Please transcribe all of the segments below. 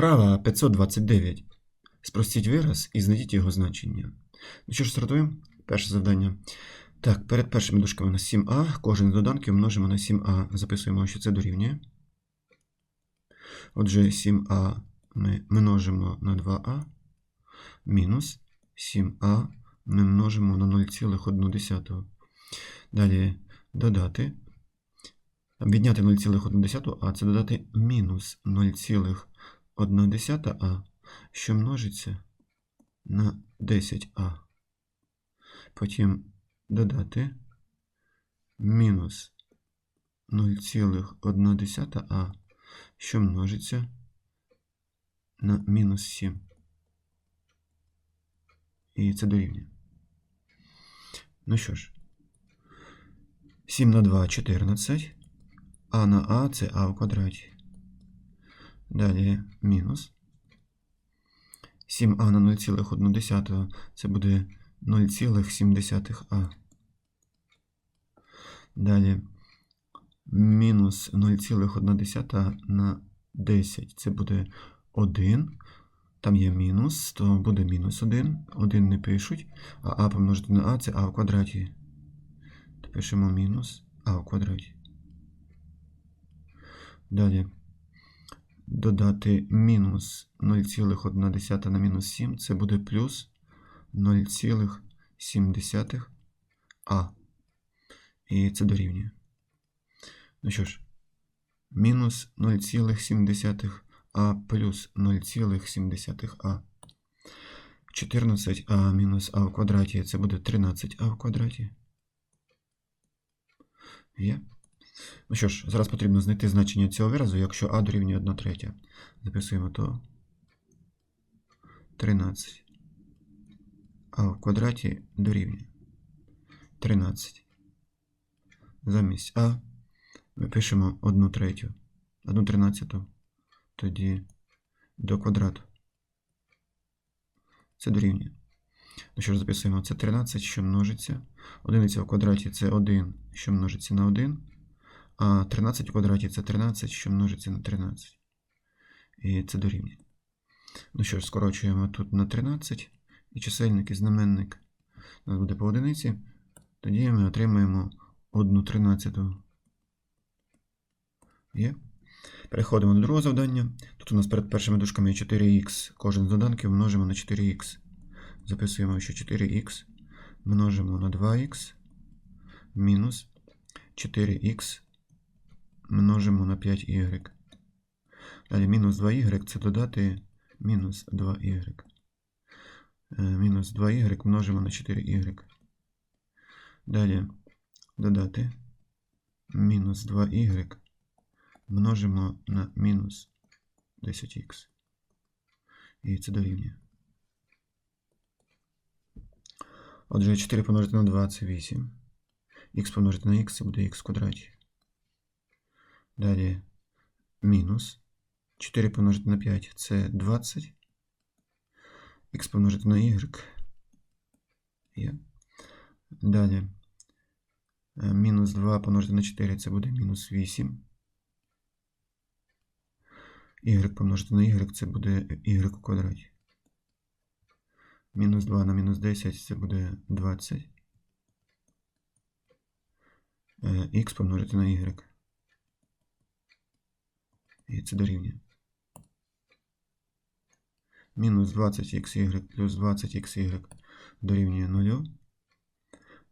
Вправа 529. Спростіть вираз і знайдіть його значення. Ну що ж, стартуємо? Перше завдання. Так, перед першими дужками у нас 7а. Кожен з доданків множимо на 7а. Записуємо, що це дорівнює. Отже, 7а ми множимо на 2а. Мінус 7а ми множимо на 0,1. Далі додати. Відняти 0,1, а це додати мінус 0,1а, що множиться на 10а. Потім додати мінус 0,1а, що множиться на мінус 7. І це дорівнює. Ну що ж, 7 на 2 14. А на А це А в квадраті. Далі мінус. 7а на 0,1 це буде 0,7а. Далі мінус 0,1 на 10 це буде 1. Там є мінус, то буде мінус 1. 1 не пишуть. А а помножити на а це а в квадраті. То пишемо мінус а в квадраті. Далі додати мінус 0,1 на мінус 7, це буде плюс 0,7 а. І це дорівнює. Ну що ж, мінус 0,7 а плюс 0,7 а. 14а мінус а в квадраті це буде 13а в квадраті. Є. Ну що ж, зараз потрібно знайти значення цього виразу, якщо а дорівнює 1 третя. Записуємо то 13. А в квадраті дорівнює 13. Замість А ми пишемо 1 третю. 1 тринадцяту. Тоді до квадрату. Це дорівнює. Ну що ж, записуємо, це 13, що множиться. Одиниця в квадраті це 1, що множиться на 1. А 13 в квадраті це 13, що множиться на 13. І це дорівнює. Ну що ж, скорочуємо тут на 13. І чисельник і знаменник у нас буде по одиниці. Тоді ми отримаємо 1 тринадцяту. Є. Переходимо до другого завдання. Тут у нас перед першими дужками 4х. Кожен з доданків множимо на 4х. Записуємо, що 4х множимо на 2х мінус 4х множимо на 5y. Далі мінус 2y це додати мінус 2y. Мінус 2y множимо на 4y. Далі додати мінус 2y множимо на мінус 10х. І це дорівнює. Отже, 4 помножити на 2 це 8. Х помножити на х це буде х в квадраті. Далі мінус. 4 помножити на 5 це 20. Х помножити на y. Є. Далі. Мінус 2 помножити на 4 це буде мінус 8. Y помножити на y це буде y у квадраті. Мінус 2 на мінус 10 це буде 20. Х помножити на y. І це дорівнює. Мінус 20xy плюс 20xy дорівнює 0.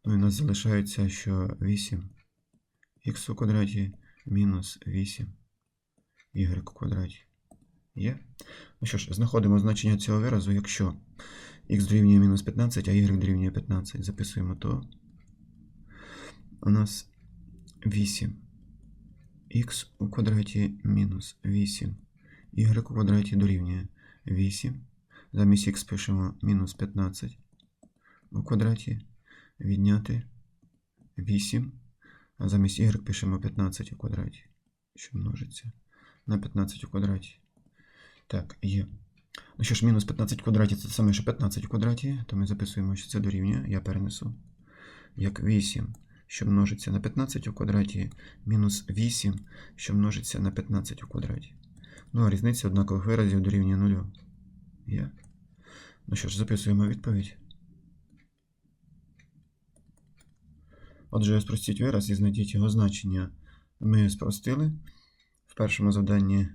Ну і у нас залишається, що 8 х у квадраті мінус 8 y у квадраті. Є? Ну що ж, знаходимо значення цього виразу, якщо х дорівнює мінус 15, а y дорівнює 15. Записуємо то. У нас 8 х у квадраті мінус 8 y у квадраті дорівнює 8. Замість х пишемо мінус 15 у квадраті відняти 8. А замість y пишемо 15 у квадраті, що множиться на 15 у квадраті. Так, є. Ну що ж, мінус 15 в квадраті це саме, що 15 в квадраті, то ми записуємо, що це дорівнює. Я перенесу. Як 8, що множиться на 15 у квадраті, мінус 8, що множиться на 15 у квадраті. Ну, а різниця однакових виразів дорівнює нулю. Є. Ну що ж, записуємо відповідь. Отже, спростіть вираз і знайдіть його значення. Ми спростили. В першому завданні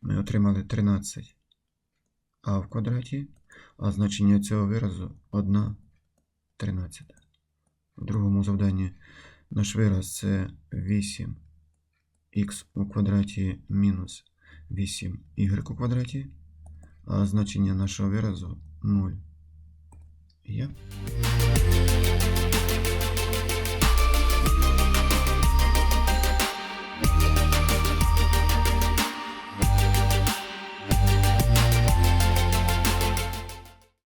ми отримали 13 а в квадраті, а значення цього виразу 1 тринадцята. В другому завданні наш вираз це 8х у квадраті мінус 8y у квадраті, а значення нашого виразу 0. Є.